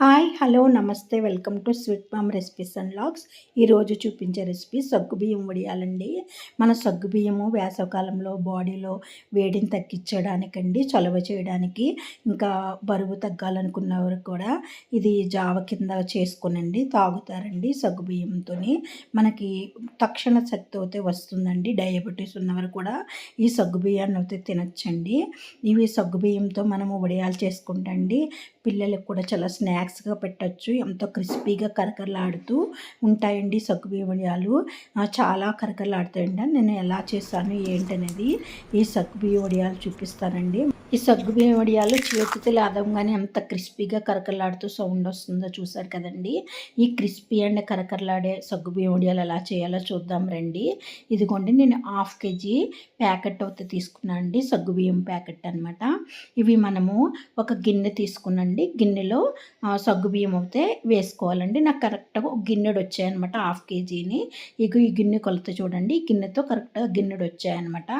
Hi hello నమస్తే welcome to sweet mom recipes and logs ఈరోజు చూపించే రెసిపీ సగ్గుబియ్యం వడియాలండి. మన సగ్గుబియ్యము వేసవకాలంలో బాడీలో వేడిని తగ్గించడానికండి చలవ చేయడానికి ఇంకా బరువు తగ్గాలనుకున్న వారు కూడా ఇది జావ కింద చేసుకునండి తాగుతారండి సగ్గుబియ్యంతో మనకి తక్షణ శక్తి అయితే వస్తుందండి డయాబెటీస్ ఉన్నవారు కూడా ఈ సగ్గుబియ్యాన్ని అయితే తినచ్చండి. ఇవి సగ్గుబియ్యంతో మనము వడియాలు చేసుకుంటండి. పిల్లలకు కూడా చాలా స్నాక్స్గా పెట్టచ్చు. ఎంతో క్రిస్పీగా కరకరలాడుతూ ఉంటాయండి సగ్గు వడియాలు చాలా కరకరలాడుతాయండి నేను ఎలా చేస్తాను ఏంటనేది ఈ సగ్గుబియ్యం వడియాలు చూపిస్తానండి. ఈ సగ్గుబియ్యం వడియాలు చేతితో లాదంగానే ఎంత క్రిస్పీగా కరకరలాడుతూ సౌండ్ వస్తుందో చూసారు కదండి. ఈ క్రిస్పీ అండ్ కరకరలాడే సగ్గుబియ్యం వడియాలు ఎలా చేయాలో చూద్దాం రండి. ఇదిగోండి నేను హాఫ్ కేజీ ప్యాకెట్ అయితే తీసుకున్నాను అండి సగ్గుబియ్యం ప్యాకెట్ అనమాట ఇవి మనము ఒక గిన్నె వేసుకోవాలండి. గిన్నెలో సగ్గుబియ్యం అయితే వేసుకోవాలండి. నాకు కరెక్ట్గా ఒక గిన్నెడు వచ్చాయన్నమాట హాఫ్ కేజీని. ఇక ఈ గిన్నె కొలత చూడండి. గిన్నెతో కరెక్ట్గా గిన్నెడు వచ్చాయన్నమాట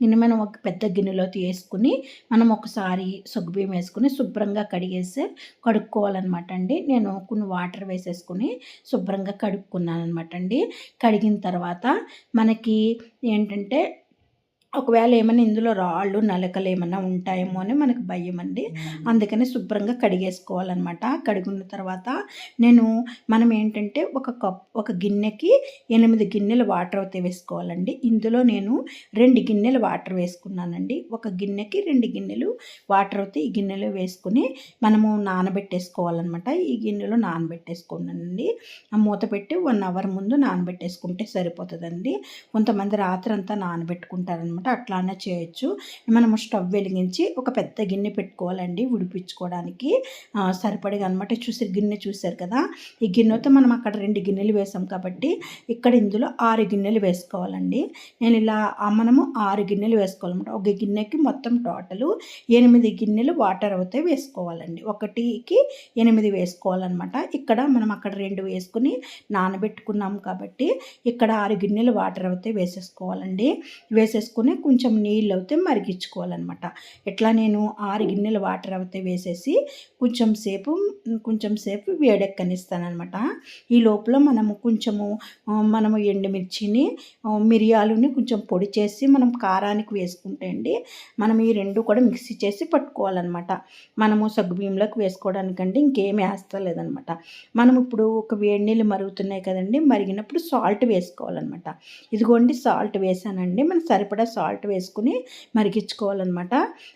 గిన్నె మనం ఒక పెద్ద గిన్నెలో వేసుకుని మనం ఒకసారి సగ్గుబియ్యం వేసుకుని శుభ్రంగా కడిగేసి కడుక్కోవాలన్నమాట అండి. నేను కొన్ని వాటర్ వేసేసుకుని శుభ్రంగా కడుక్కున్నాను అనమాట అండి. కడిగిన తర్వాత మనకి ఏంటంటే ఒకవేళ ఏమైనా ఇందులో రాళ్ళు నలకలు ఏమైనా ఉంటాయేమో అని మనకు భయం అండి. అందుకని శుభ్రంగా కడిగేసుకోవాలన్నమాట. కడుగున్న తర్వాత నేను మనం ఏంటంటే ఒక కప్ ఒక గిన్నెకి ఎనిమిది గిన్నెలు వాటర్ అయితే వేసుకోవాలండి. ఇందులో నేను రెండు గిన్నెలు వాటర్ వేసుకున్నానండి. ఒక గిన్నెకి రెండు గిన్నెలు వాటర్ అయితే ఈ గిన్నెలో వేసుకుని మనము నానబెట్టేసుకోవాలన్నమాట. ఈ గిన్నెలో నానబెట్టేసుకున్నానండి. ఆ మూత పెట్టి వన్ అవర్ ముందు నానబెట్టేసుకుంటే సరిపోతుందండి. కొంతమంది రాత్రి అంతా నానబెట్టుకుంటారనమాట అనమాట అట్లానే చేయొచ్చు. మనము స్టవ్ వెలిగించి ఒక పెద్ద గిన్నె పెట్టుకోవాలండి ఉడిపించుకోవడానికి. సరిపడగా అనమాట చూసారు గిన్నె చూసారు కదా? ఈ గిన్నెతో మనం అక్కడ రెండు గిన్నెలు వేసాం కాబట్టి ఇక్కడ ఇందులో ఆరు గిన్నెలు వేసుకోవాలండి. నేను ఇలా మనము ఆరు గిన్నెలు వేసుకోవాలన్నమాట. ఒక గిన్నెకి మొత్తం టోటల్ ఎనిమిది గిన్నెలు వాటర్ అయితే వేసుకోవాలండి. ఒకటికి ఎనిమిది వేసుకోవాలన్నమాట. ఇక్కడ మనం అక్కడ రెండు వేసుకుని నానబెట్టుకున్నాం కాబట్టి ఇక్కడ ఆరు గిన్నెలు వాటర్ అయితే వేసేసుకోవాలండి. వేసేసుకుని కొంచెం నీళ్ళు అయితే మరిగించుకోవాలన్నమాట. ఇట్లా నేను ఆరు గిన్నెల వాటర్ అయితే వేసేసి కొంచెం సేపు కొంచెం సేపు వేడెక్కనిస్తానమాట ఈ లోపల మనము కొంచెము మనము ఎండుమిర్చిని మిరియాలుని కొంచెం పొడి చేసి మనం కారానికి వేసుకుంటే అండి మనం ఈ రెండు కూడా మిక్సీ చేసి పట్టుకోవాలన్నమాట. మనము సగ్గుబియ్యంలోకి వేసుకోవడానికండి ఇంకేమి వేస్తలేదనమాట మనం ఇప్పుడు ఒక వేడి నీళ్ళు మరుగుతున్నాయి కదండి మరిగినప్పుడు సాల్ట్ వేసుకోవాలన్నమాట. ఇదిగోండి సాల్ట్ వేసానండి మనం సరిపడా సాల్ట్ వేసుకుని మరిగించుకోవాలన్నమాట.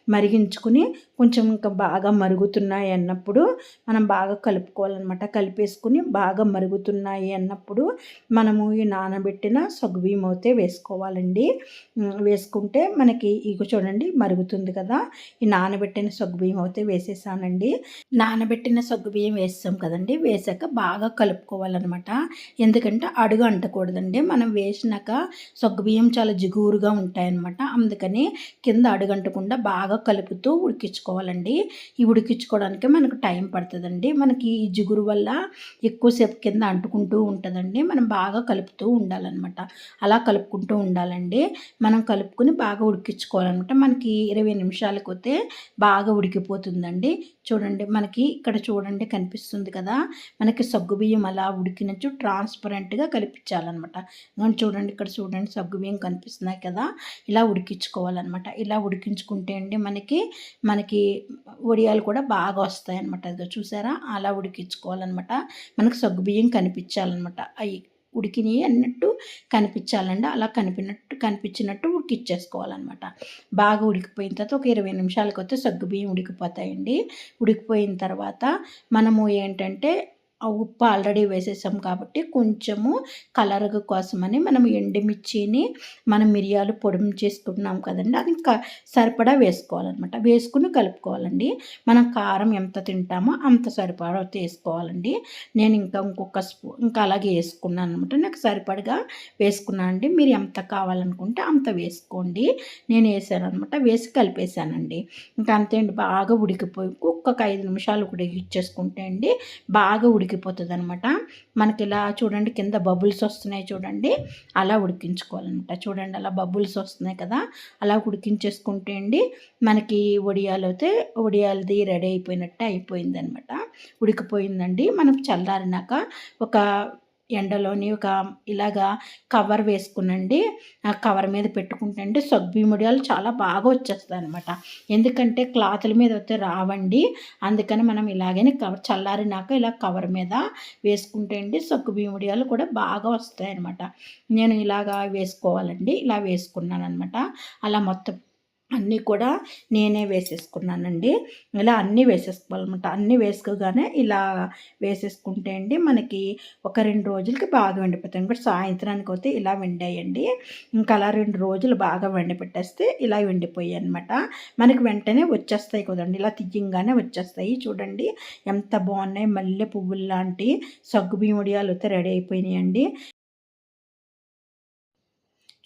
మరిగించుకుని కొంచెం ఇంకా బాగా మరుగుతున్నాయి అన్నప్పుడు మనం బాగా కలుపుకోవాలన్నమాట. కలిపేసుకుని బాగా మరుగుతున్నాయి అన్నప్పుడు మనము ఈ నానబెట్టిన సగ్గుబియ్యం అయితే వేసుకోవాలండి. వేసుకుంటే మనకి ఇక చూడండి మరుగుతుంది కదా. ఈ నానబెట్టిన సగ్గుబియ్యం అయితే వేసేసానండి. నానబెట్టిన సగ్గుబియ్యం వేస్తాం కదండి. వేసాక బాగా కలుపుకోవాలన్నమాట. ఎందుకంటే అడుగు అంటకూడదండి. మనం వేసినాక సగ్గు బియ్యం చాలా జిగురుగా ఉంటాయి అనమాట అందుకని కింద అడుగంటకుండా బాగా కలుపుతూ ఉడికించుకోవాలండి. ఈ ఉడికించుకోవడానికి మనకు టైం పడుతుందండి. మనకి ఈ జిగురు వల్ల ఎక్కువసేపు కింద అంటుకుంటూ ఉంటుందండి. మనం బాగా కలుపుతూ ఉండాలన్నమాట. అలా కలుపుకుంటూ ఉండాలండి. మనం కలుపుకొని బాగా ఉడికించుకోవాలన్నమాట. మనకి ఇరవై నిమిషాలకు అయితే బాగా ఉడికిపోతుందండి. చూడండి మనకి ఇక్కడ చూడండి కనిపిస్తుంది కదా. మనకి సగ్గుబియ్యం అలా ఉడికినచ్చు ట్రాన్స్పరెంట్గా కలిపించాలన్నమాట. చూడండి ఇక్కడ చూడండి సగ్గుబియ్యం కనిపిస్తున్నాయి కదా. ఇలా ఉడికించుకోవాలన్నమాట. ఇలా ఉడికించుకుంటే అండి మనకి మనకి వడియాలు కూడా బాగా వస్తాయి అనమాట చూసారా? అలా ఉడికించుకోవాలన్నమాట. మనకు సగ్గుబియ్యం కనిపించాలన్నమాట. అవి ఉడికినాయి అన్నట్టు కనిపించాలండి. అలా కనిపినట్టు కనిపించినట్టు ఉడికిచ్చేసుకోవాలన్నమాట. బాగా ఉడికిపోయిన తర్వాత ఒక ఇరవై నిమిషాలకు వస్తే సగ్గుబియ్యం ఉడికిపోతాయండి. ఉడికిపోయిన తర్వాత మనము ఏంటంటే ఉప్పు ఆల్రెడీ వేసేసాం కాబట్టి కొంచెము కలర్ కోసమని మనం ఎండుమిర్చిని మనం మిరియాలు పొడి చేసుకుంటున్నాం కదండి. అది ఇంకా సరిపడా వేసుకోవాలన్నమాట. వేసుకుని కలుపుకోవాలండి. మనం కారం ఎంత తింటామో అంత సరిపడా వేసుకోవాలండి నేను ఇంకా ఇంకొక స్పూ ఇంకా అలాగే వేసుకున్నాను అనమాట నాకు సరిపడగా వేసుకున్నాను అండి. మీరు ఎంత కావాలనుకుంటే అంత వేసుకోండి. నేను వేసాను అనమాట వేసి కలిపేసానండి. ఇంకా అంతే అండి. బాగా ఉడికిపోయి ఒక్కొక్క ఐదు నిమిషాలు ఉడికిచ్చేసుకుంటే అండి బాగా ఉడికి ఉడికిపోతుంది అనమాట మనకి ఇలా చూడండి కింద బబుల్స్ వస్తున్నాయి చూడండి. అలా ఉడికించుకోవాలన్నమాట చూడండి అలా బబుల్స్ వస్తున్నాయి కదా. అలా ఉడికించేసుకుంటే అండి మనకి వడియాలు అయితే వడియాలది రెడీ అయిపోయినట్టు అయిపోయిందనమాట. ఉడికిపోయిందండి. మనం చల్లారినాక ఒక ఎండలోని ఒక ఇలాగా కవర్ వేసుకునండి. ఆ కవర్ మీద పెట్టుకుంటే సగ్గుబియ్యముడియాలు చాలా బాగా వచ్చేస్తాయి అనమాట ఎందుకంటే క్లాతుల మీద అయితే రావండి. అందుకని మనం ఇలాగనే కవర్ చల్లారినాక ఇలా కవర్ మీద వేసుకుంటే అండి సగ్గుబియ్యముడియాలు కూడా బాగా వస్తాయి అనమాట నేను ఇలాగా వేసుకోవాలండి. ఇలా వేసుకున్నాను అనమాట అలా మొత్తం అన్నీ కూడా నేనే వేసేసుకున్నానండి. ఇలా అన్నీ వేసేసుకోవాలన్నమాట. అన్నీ వేసుకోగానే ఇలా వేసేసుకుంటే అండి మనకి ఒక రెండు రోజులకి బాగా వెండిపోతాయి. ఇంకోటి సాయంత్రానికి అయితే ఇలా వండాయండి. ఇంకా అలా రెండు రోజులు బాగా వెండిపెట్టేస్తే ఇలా వెండిపోయాయి అనమాట మనకి వెంటనే వచ్చేస్తాయి కదండి. ఇలా తియ్యంగానే వచ్చేస్తాయి. చూడండి ఎంత బాగున్నాయి. మల్లె పువ్వులు లాంటి సగ్గు బియ్యముడియాలు అయితే రెడీ అయిపోయినాయండి.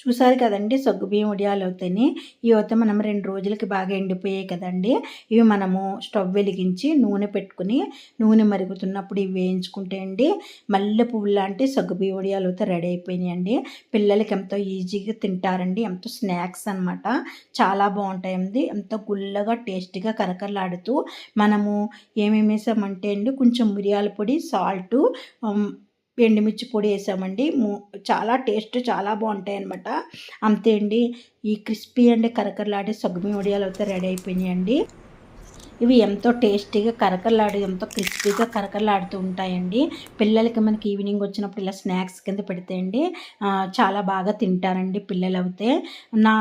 చూసారు కదండి సగ్గుబియ్యం ఉడియాలు అవుతాయి ఇవి అయితే మనం రెండు రోజులకి బాగా ఎండిపోయాయి కదండి. ఇవి మనము స్టవ్ వెలిగించి నూనె పెట్టుకుని నూనె మరుగుతున్నప్పుడు ఇవి వేయించుకుంటే అండి మల్లె పువ్వు లాంటి సగ్గుబియ్యం ఉడియాలు అయితే రెడీ అయిపోయినాయండి. పిల్లలకి ఎంతో ఈజీగా తింటారండి ఎంతో స్నాక్స్ అనమాట చాలా బాగుంటాయండి. ఎంతో గుల్లగా టేస్టీగా కరకరలాడుతూ మనము ఏమేమి వేసామంటే అండి కొంచెం మిరియాల పొడి సాల్టు ఎండుమిర్చి పొడి వేసామండి. చాలా టేస్ట్ చాలా బాగుంటాయి అనమాట అంతే అండి ఈ క్రిస్పీ అండి కరకరలాడే సగ్గుమి వడియాలు అయితే రెడీ అయిపోయినాయండి. ఇవి ఎంతో టేస్టీగా కరకరలాడి ఎంతో క్రిస్పీగా కరకరలాడుతూ ఉంటాయండి. పిల్లలకి మనకి ఈవినింగ్ వచ్చినప్పుడు ఇలా స్నాక్స్ కింద పెడితే అండి చాలా బాగా తింటారండి పిల్లలు అయితే నా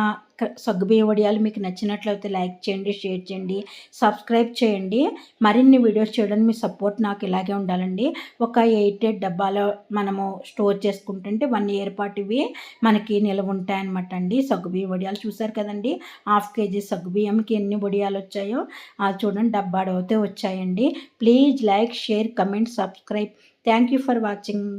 సగ్గుబియ్య వడియాలు మీకు నచ్చినట్లయితే లైక్ చేయండి షేర్ చేయండి సబ్స్క్రైబ్ చేయండి. మరిన్ని వీడియోస్ చేయడానికి మీ సపోర్ట్ నాకు ఇలాగే ఉండాలండి. ఒక ఎయిట్ ఎయిట్ డబ్బాలో మనము స్టోర్ చేసుకుంటుంటే వన్ ఇయర్ పాటు ఇవి మనకి నిల్వ ఉంటాయన్నమాట అండి. సగ్గుబియ్య వడియాలు చూసారు కదండి? హాఫ్ కేజీ సగ్గుబియ్యంకి ఎన్ని వడియాలు వచ్చాయో అది చూడండి డబ్బాడవుతే వచ్చాయండి. Please like share comment subscribe. Thank you for watching.